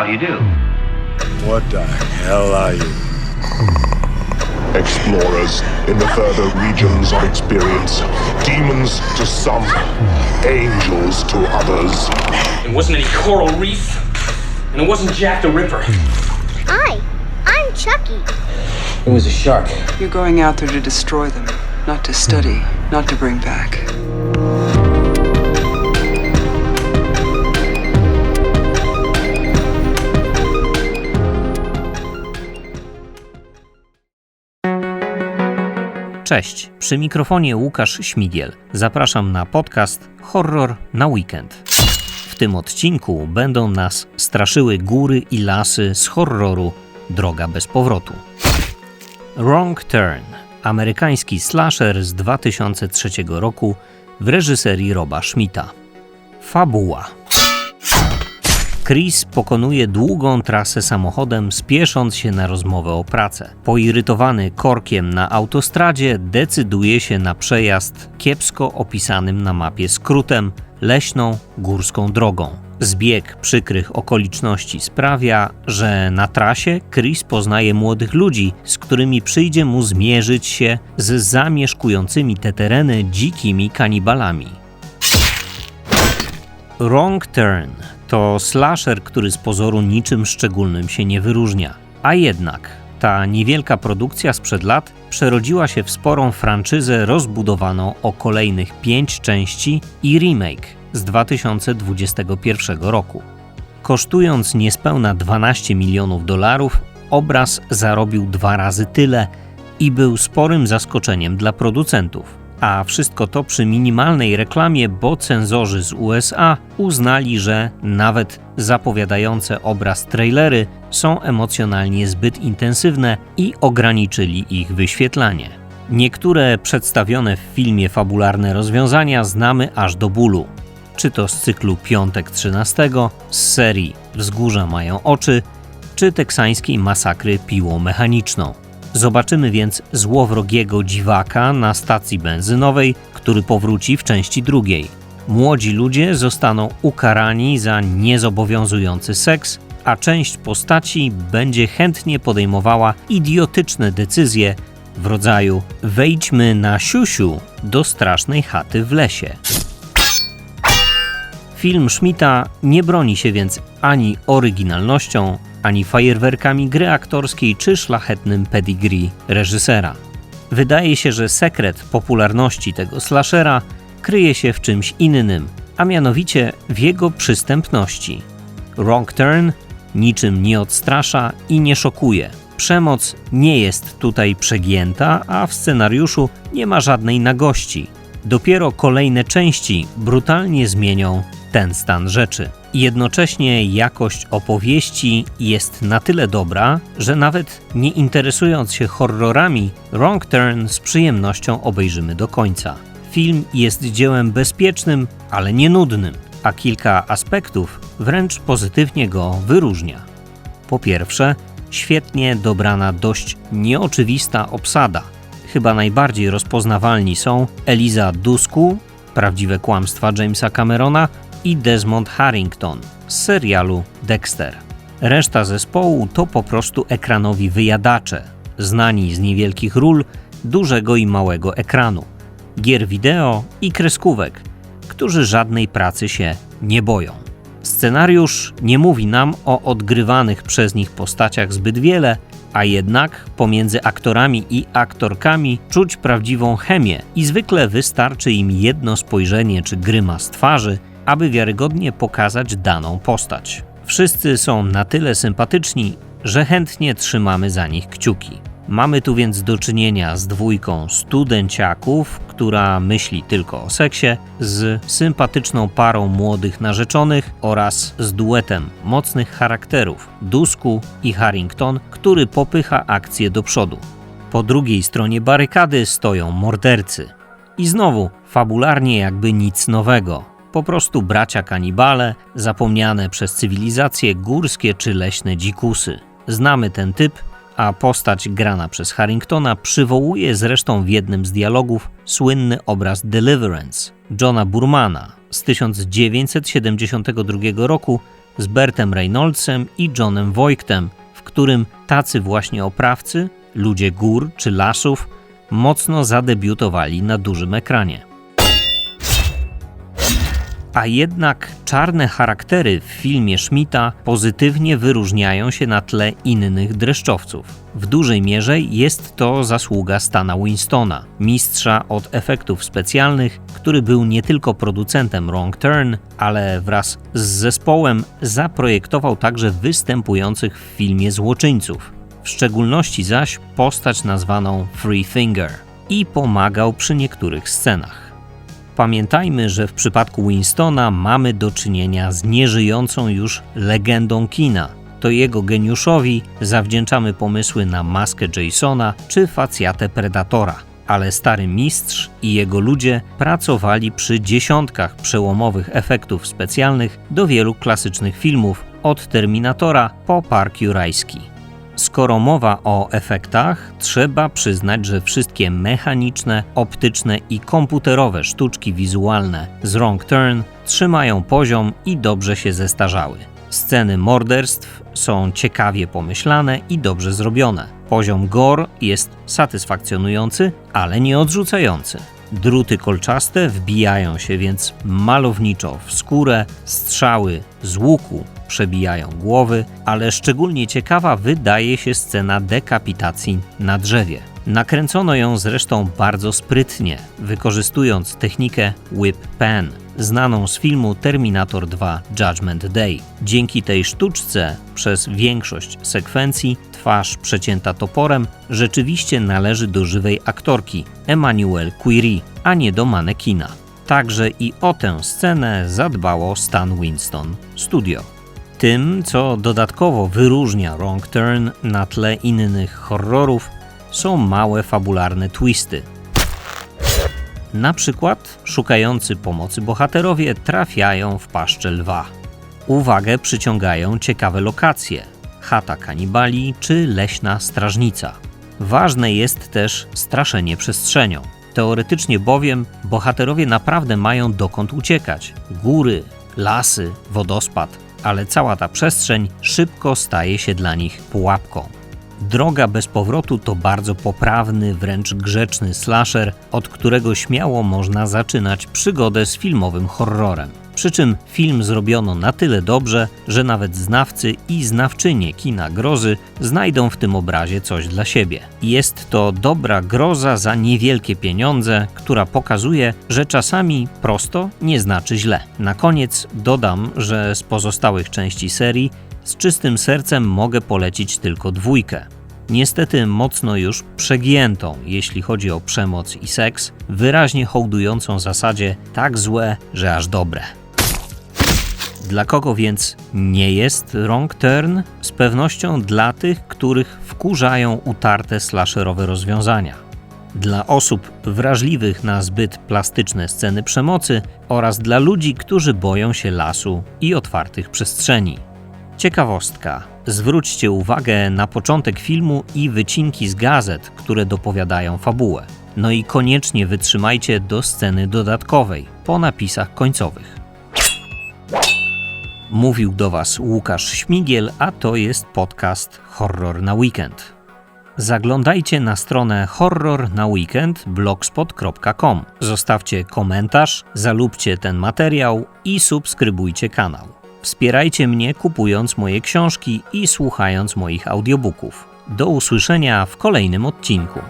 How do you do? What the hell are you? Explorers in the further regions of experience. Demons to some, angels to others. It wasn't any coral reef, and it wasn't Jack the Ripper. Hi, I'm Chucky. It was a shark. You're going out there to destroy them, not to study, not to bring back. Cześć, przy mikrofonie Łukasz Śmigiel. Zapraszam na podcast Horror na weekend. W tym odcinku będą nas straszyły góry i lasy z horroru Droga bez powrotu. Wrong Turn, amerykański slasher z 2003 roku w reżyserii Roba Schmidta. Fabuła. Chris pokonuje długą trasę samochodem, spiesząc się na rozmowę o pracę. Poirytowany korkiem na autostradzie, decyduje się na przejazd kiepsko opisanym na mapie skrótem leśną górską drogą. Zbieg przykrych okoliczności sprawia, że na trasie Chris poznaje młodych ludzi, z którymi przyjdzie mu zmierzyć się z zamieszkującymi te tereny dzikimi kanibalami. Wrong Turn to slasher, który z pozoru niczym szczególnym się nie wyróżnia. A jednak ta niewielka produkcja sprzed lat przerodziła się w sporą franczyzę rozbudowaną o kolejnych pięć części i remake z 2021 roku. Kosztując niespełna 12 milionów dolarów, obraz zarobił dwa razy tyle i był sporym zaskoczeniem dla producentów. A wszystko to przy minimalnej reklamie, bo cenzorzy z USA uznali, że nawet zapowiadające obraz trailery są emocjonalnie zbyt intensywne i ograniczyli ich wyświetlanie. Niektóre przedstawione w filmie fabularne rozwiązania znamy aż do bólu. Czy to z cyklu Piątek 13, z serii Wzgórza mają oczy, czy teksańskiej masakry piłą mechaniczną. Zobaczymy więc złowrogiego dziwaka na stacji benzynowej, który powróci w części drugiej. Młodzi ludzie zostaną ukarani za niezobowiązujący seks, a część postaci będzie chętnie podejmowała idiotyczne decyzje w rodzaju wejdźmy na siusiu do strasznej chaty w lesie. Film Schmidta nie broni się więc ani oryginalnością, ani fajerwerkami gry aktorskiej czy szlachetnym pedigree reżysera. Wydaje się, że sekret popularności tego slashera kryje się w czymś innym, a mianowicie w jego przystępności. Wrong Turn niczym nie odstrasza i nie szokuje. Przemoc nie jest tutaj przegięta, a w scenariuszu nie ma żadnej nagości. Dopiero kolejne części brutalnie zmienią ten stan rzeczy. Jednocześnie jakość opowieści jest na tyle dobra, że nawet nie interesując się horrorami, Wrong Turn z przyjemnością obejrzymy do końca. Film jest dziełem bezpiecznym, ale nie nudnym, a kilka aspektów wręcz pozytywnie go wyróżnia. Po pierwsze, świetnie dobrana dość nieoczywista obsada. Chyba najbardziej rozpoznawalni są Eliza Dusku, prawdziwe kłamstwa Jamesa Camerona i Desmond Harrington z serialu Dexter. Reszta zespołu to po prostu ekranowi wyjadacze, znani z niewielkich ról dużego i małego ekranu, gier wideo i kreskówek, którzy żadnej pracy się nie boją. Scenariusz nie mówi nam o odgrywanych przez nich postaciach zbyt wiele, a jednak pomiędzy aktorami i aktorkami czuć prawdziwą chemię i zwykle wystarczy im jedno spojrzenie czy grymas twarzy, aby wiarygodnie pokazać daną postać. Wszyscy są na tyle sympatyczni, że chętnie trzymamy za nich kciuki. Mamy tu więc do czynienia z dwójką studenciaków, która myśli tylko o seksie, z sympatyczną parą młodych narzeczonych oraz z duetem mocnych charakterów Dusku i Harrington, który popycha akcję do przodu. Po drugiej stronie barykady stoją mordercy. I znowu, fabularnie jakby nic nowego. Po prostu bracia kanibale, zapomniane przez cywilizacje górskie czy leśne dzikusy. Znamy ten typ, a postać grana przez Harringtona przywołuje zresztą w jednym z dialogów słynny obraz Deliverance Johna Burmana z 1972 roku z Bertem Reynoldsem i Johnem Voigtem, w którym tacy właśnie oprawcy, ludzie gór czy lasów, mocno zadebiutowali na dużym ekranie. A jednak czarne charaktery w filmie Schmidta pozytywnie wyróżniają się na tle innych dreszczowców. W dużej mierze jest to zasługa Stana Winstona, mistrza od efektów specjalnych, który był nie tylko producentem Wrong Turn, ale wraz z zespołem zaprojektował także występujących w filmie złoczyńców, w szczególności zaś postać nazwaną Free Finger i pomagał przy niektórych scenach. Pamiętajmy, że w przypadku Winstona mamy do czynienia z nieżyjącą już legendą kina. To jego geniuszowi zawdzięczamy pomysły na maskę Jasona czy facjatę Predatora. Ale stary mistrz i jego ludzie pracowali przy dziesiątkach przełomowych efektów specjalnych do wielu klasycznych filmów, od Terminatora po Park Jurajski. Skoro mowa o efektach, trzeba przyznać, że wszystkie mechaniczne, optyczne i komputerowe sztuczki wizualne z Wrong Turn trzymają poziom i dobrze się zestarzały. Sceny morderstw są ciekawie pomyślane i dobrze zrobione. Poziom gore jest satysfakcjonujący, ale nie odrzucający. Druty kolczaste wbijają się więc malowniczo w skórę, strzały z łuku przebijają głowy, ale szczególnie ciekawa wydaje się scena dekapitacji na drzewie. Nakręcono ją zresztą bardzo sprytnie, wykorzystując technikę whip pan, znaną z filmu Terminator 2 Judgment Day. Dzięki tej sztuczce przez większość sekwencji twarz przecięta toporem rzeczywiście należy do żywej aktorki Emmanuel Curie, a nie do manekina. Także i o tę scenę zadbało Stan Winston Studio. Tym, co dodatkowo wyróżnia Wrong Turn na tle innych horrorów, są małe fabularne twisty. Na przykład szukający pomocy bohaterowie trafiają w paszczę lwa. Uwagę przyciągają ciekawe lokacje chata kanibali czy leśna strażnica. Ważne jest też straszenie przestrzenią. Teoretycznie bowiem bohaterowie naprawdę mają dokąd uciekać góry, lasy, wodospad ale cała ta przestrzeń szybko staje się dla nich pułapką. Droga bez powrotu to bardzo poprawny, wręcz grzeczny slasher, od którego śmiało można zaczynać przygodę z filmowym horrorem. Przy czym film zrobiono na tyle dobrze, że nawet znawcy i znawczynie kina grozy znajdą w tym obrazie coś dla siebie. Jest to dobra groza za niewielkie pieniądze, która pokazuje, że czasami prosto nie znaczy źle. Na koniec dodam, że z pozostałych części serii z czystym sercem mogę polecić tylko dwójkę. Niestety mocno już przegiętą, jeśli chodzi o przemoc i seks, wyraźnie hołdującą zasadzie tak złe, że aż dobre. Dla kogo więc nie jest wrong turn? Z pewnością dla tych, których wkurzają utarte slasherowe rozwiązania. Dla osób wrażliwych na zbyt plastyczne sceny przemocy oraz dla ludzi, którzy boją się lasu i otwartych przestrzeni. Ciekawostka. Zwróćcie uwagę na początek filmu i wycinki z gazet, które dopowiadają fabułę. No i koniecznie wytrzymajcie do sceny dodatkowej po napisach końcowych. Mówił do Was Łukasz Śmigiel, a to jest podcast Horror na Weekend. Zaglądajcie na stronę horror. Zostawcie komentarz, zalubcie ten materiał i subskrybujcie kanał. Wspierajcie mnie kupując moje książki i słuchając moich audiobooków. Do usłyszenia w kolejnym odcinku.